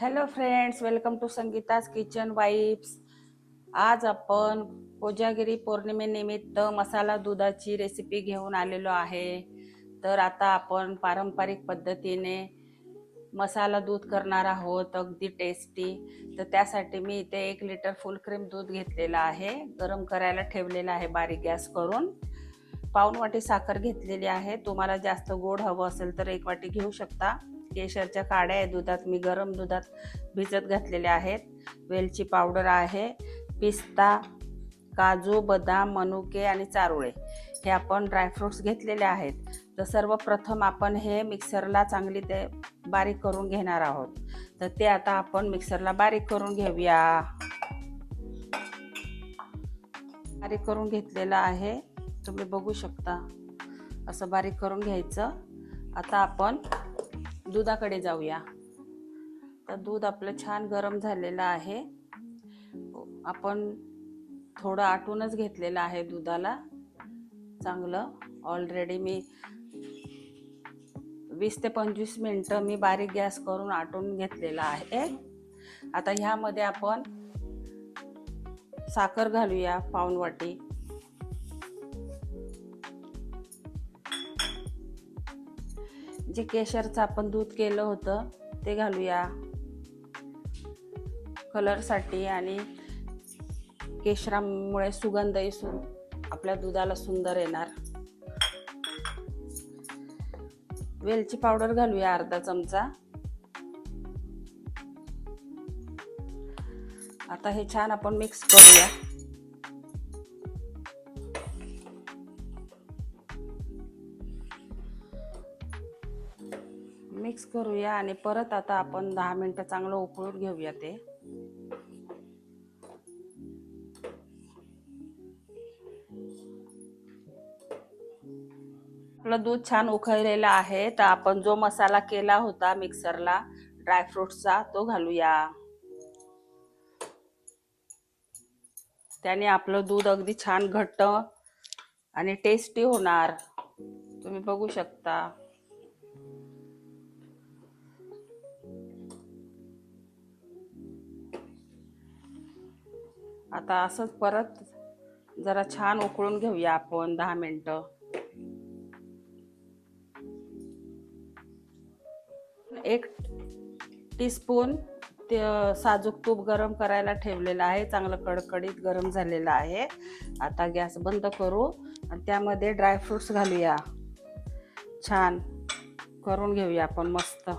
Hello friends welcome to Sangeeta's kitchen vibes आज आपण कोजागिरी पौर्णिमेनिमित्त मसाला दुधाची रेसिपी घेऊन आलेलो आहे. तर आता आपण पारंपरिक पद्धतीने मसाला दूध करणार आहोत. अगदी टेस्टी तर त्यासाठी मी इथे एक लिटर फुल क्रीम दूध घेतलेलं आहे. गरम करायला ठेवलेलं आहे बारीक गॅस करून. पाऊन वाटी साखर घेतलेली आहे. तुम्हाला जास्त गोड हवं असेल तर एक वाटी घेऊ शकता. केशरच्या काड्या आहे दुधात मी गरम दुधात भिजत घातलेल्या आहेत. वेलची पावडर आहे पिस्ता काजू बदाम मनुके आणि चारोळे. हे आपण ड्रायफ्रुट्स घेतलेले आहेत. तर सर्वप्रथम आपण हे मिक्सरला चांगली ते बारीक करून घेणार आहोत. तर ते आता आपण मिक्सरला बारीक करून घेऊया. बारीक करून घेतलेलं आहे. तुम्ही बघू शकता. असं बारीक करून घ्यायचं. आता आपण दुधाकडे जाऊया. तर दूध आपलं छान गरम झालेलं आहे. आपण थोडं आटूनच घेतलेलं आहे दुधाला. चांगलं. ऑलरेडी मी वीस ते पंचवीस मिनटं मी बारीक गॅस करून आटून घेतलेलं आहे. आता ह्यामध्ये आपण साखर घालूया पाऊन वाटी. जे केशरचं आपण दूध केलं होतं ते घालूया. कलरसाठी आणि केशरामुळे सुगंधही सु आपल्या दुधाला सुंदर येणार. वेलची पावडर घालूया अर्धा चमचा. आता हे छान आपण मिक्स करूया. मिक्स करूया आणि परत आता आपण दहा मिनटं चांगलं उकळून घेऊया ते. आपलं दूध छान उकळलेलं आहे तर आपण जो मसाला केला होता मिक्सरला ड्रायफ्रुट्सचा तो घालूया. त्याने आपलं दूध अगदी छान घट्ट आणि टेस्टी होणार. तुम्ही बघू शकता. आता असंच परत जरा छान उकळून घेऊया आपण दहा मिनटं. एक टीस्पून ते साजूक तूप गरम करायला ठेवलेलं आहे. चांगलं कडकडीत गरम झालेलं आहे. आता गॅस बंद करू आणि त्यामध्ये ड्रायफ्रुट्स घालूया. छान करून घेऊया आपण मस्त.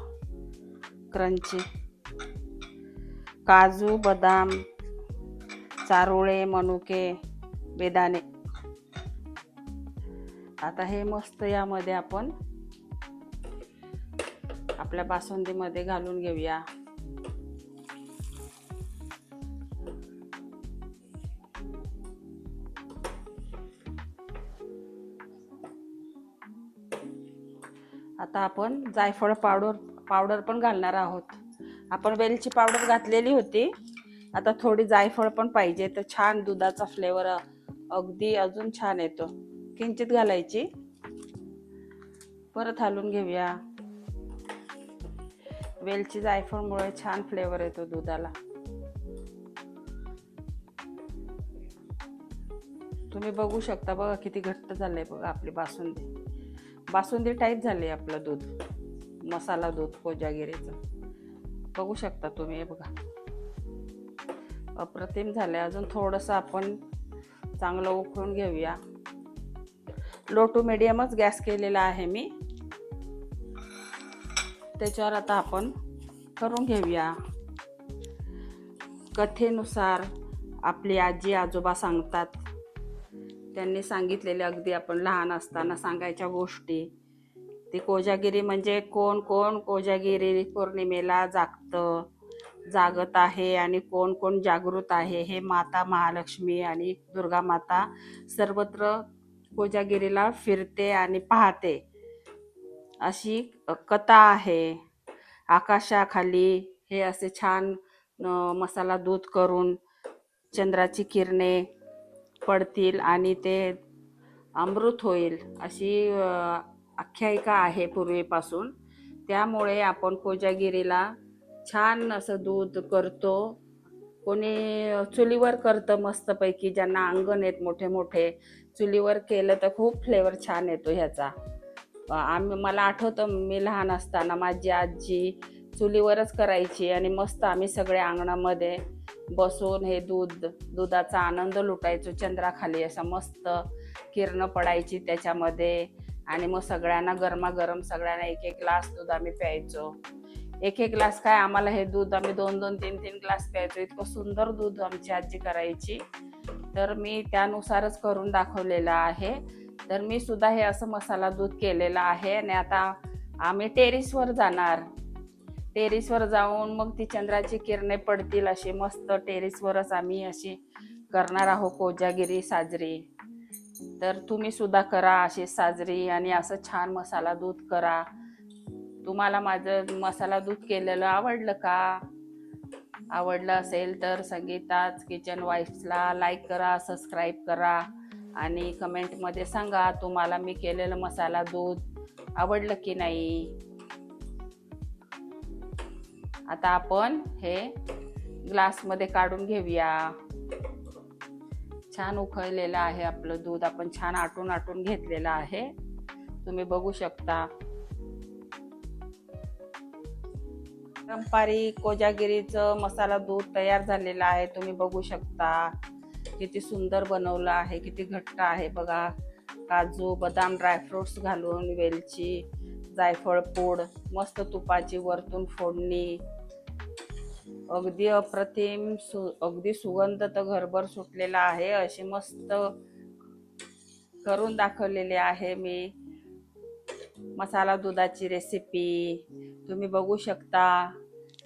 क्रंची काजू बदाम चारोळे मनुके बेदाणे आता हे मस्त यामध्ये आपण आपल्या बासुंदीमध्ये घालून घेऊया. आता आपण जायफळ पावडर पावडर पण घालणार आहोत. आपण वेलची पावडर घातलेली होती. आता थोडी जायफळ पण पाहिजे तर छान दुधाचा फ्लेवर अगदी अजून छान येतो. किंचित घालायची. परत हलवून घेऊया. वेलची जायफळमुळे छान फ्लेवर येतो दुधाला. तुम्ही बघू शकता बघा किती घट्ट झालंय बघा आपली बासुंदी. बासुंदी टाईप झाली आपलं दूध. मसाला दूध कोजागिरीचं. बघू शकता तुम्ही हे बघा. अप्रतिम झाले अजून थोडंसं आपण चांगलं उकळून घेऊया. लो टू मिडियमच गॅस केलेला आहे मी. त्याच्यावर आता आपण करून घेऊया. कथेनुसार आपली आजी आजोबा सांगतात. त्यांनी सांगितलेले अगदी आपण लहान असताना सांगायच्या गोष्टी. ती कोजागिरी म्हणजे कोण कोण कोजागिरी पौर्णिमेला जागतं. जागत आहे आणि कोण कोण जागृत आहे हे माता महालक्ष्मी आणि दुर्गा माता सर्वत्र कोजागिरीला फिरते आणि पाहते. अशी कथा आहे. आकाशाखाली हे असे छान मसाला दूध करून चंद्राची किरणे पडतील आणि ते अमृत होईल अशी आख्यायिका आहे पूर्वीपासून. त्यामुळे आपण कोजागिरीला छान असं दूध करतो. कोणी चुलीवर करतं मस्तपैकी ज्यांना अंगण आहेत मोठे मोठे चुलीवर केलं तर खूप फ्लेवर छान येतो ह्याचा. आम्ही मला आठवतं मी लहान असताना माझी आजी चुलीवरच करायची आणि मस्त आम्ही सगळे अंगणामध्ये बसून हे दूध दुधाचा आनंद लुटायचो चंद्राखाली असं मस्त किरणं पडायची त्याच्यामध्ये. आणि मग सगळ्यांना गरमागरम सगळ्यांना एक एक ग्लास दूध आम्ही प्यायचो. एक एक ग्लास काय आम्हाला हे दूध आम्ही दोन दोन तीन तीन ग्लास प्यायचो. इतकं सुंदर दूध आमची आजी करायची. तर मी त्यानुसारच करून दाखवलेलं आहे. तर मी सुद्धा हे असं मसाला दूध केलेलं आहे आणि आता आम्ही टेरिसवर जाणार. टेरिसवर जाऊन मग ती चंद्राची किरणे पडतील अशी मस्त टेरिसवरच आम्ही अशी करणार आहोत कोजागिरी साजरी. तर तुम्ही सुद्धा करा अशी साजरी आणि असं छान मसाला दूध करा. तुम्हाला माझं मसाला दूध केलेलं आवडलं का? आवडलं असेल तर संगीताच किचन वाईफ्सला लाईक करा सबस्क्राईब करा आणि कमेंटमध्ये सांगा तुम्हाला मी केलेलं मसाला दूध आवडलं की नाही. आता आपण हे ग्लासमध्ये काढून घेऊया. छान उकळलेलं आहे आपलं दूध. आपण छान आटून आटून घेतलेलं आहे. तुम्ही बघू शकता. पारंपरिक कोजागिरीचं मसाला दूध तयार झालेलं आहे. तुम्ही बघू शकता किती सुंदर बनवलं आहे किती घट्ट आहे बघा. काजू बदाम ड्रायफ्रुट्स घालून वेलची जायफळ पूड मस्त तुपाची वरतून फोडणी. अगदी अप्रतिम सु अगदी सुगंध तर घरभर सुटलेला आहे. असे मस्त करून दाखवलेले आहे मी. मसाला दुधाची रेसिपी तुम्ही बघू शकता.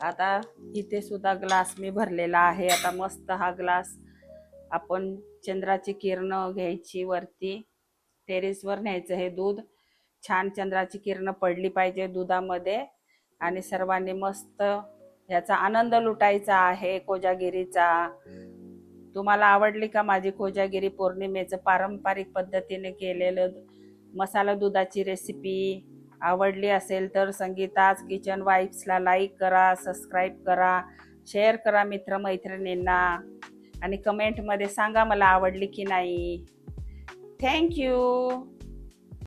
आता इथे सुद्धा ग्लास मी भरलेला आहे. आता मस्त हा ग्लास आपण चंद्राची किरणं घ्यायची वरती. टेरेसवर न्यायचं हे दूध. छान चंद्राची किरणं पडली पाहिजे दुधामध्ये. आणि सर्वांनी मस्त ह्याचा आनंद लुटायचा आहे कोजागिरीचा. तुम्हाला आवडली का माझी कोजागिरी पौर्णिमेचं पारंपरिक पद्धतीने केलेलं मसाला दुधाची रेसिपी आवडली असेल तर संगीताज किचन वाईब्सला लाईक करा सबस्क्राईब करा शेअर करा मित्रमैत्रिणींना आणि कमेंटमध्ये सांगा मला आवडली की नाही. थँक्यू